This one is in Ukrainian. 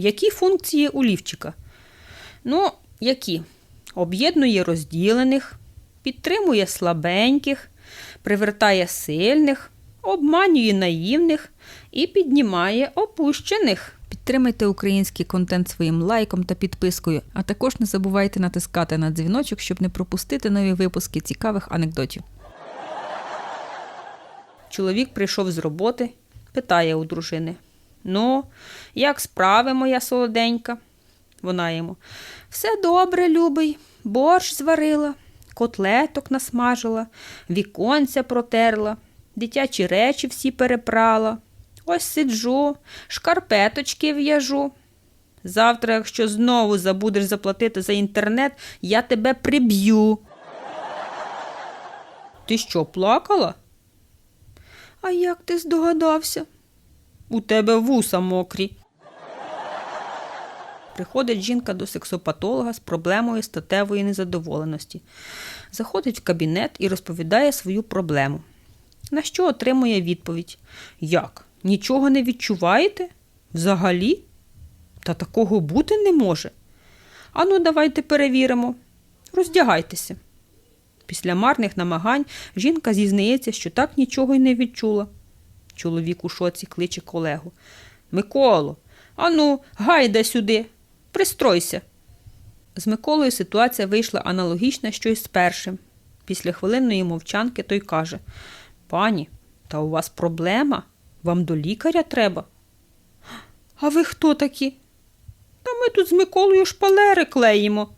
Які функції у лівчика? Ну, які? Об'єднує розділених, підтримує слабеньких, привертає сильних, обманює наївних і піднімає опущених. Підтримайте український контент своїм лайком та підпискою, а також не забувайте натискати на дзвіночок, щоб не пропустити нові випуски цікавих анекдотів. Чоловік прийшов з роботи, питає у дружини: Ну, як справи, моя солоденька? Вона йому: Все добре, любий, борщ зварила, котлеток насмажила, віконця протерла, дитячі речі всі перепрала. Ось сиджу, шкарпеточки в'яжу. Завтра, якщо знову забудеш заплатити за інтернет, я тебе приб'ю. Ти що, плакала? А як ти здогадався? У тебе вуса мокрі. Приходить жінка до сексопатолога з проблемою статевої незадоволеності. Заходить в кабінет і розповідає свою проблему. На що отримує відповідь: Як? Нічого не відчуваєте? Взагалі? Та такого бути не може. Ану, давайте перевіримо. Роздягайтеся. Після марних намагань жінка зізнається, що так нічого й не відчула. Чоловік у шоці кличе колегу. Миколо, ану, гайда сюди, пристройся. З Миколою ситуація вийшла аналогічна, що й з першим. Після хвилинної мовчанки той каже Пані, та у вас проблема? Вам до лікаря треба? А ви хто такі? Та ми тут з Миколою шпалери клеїмо.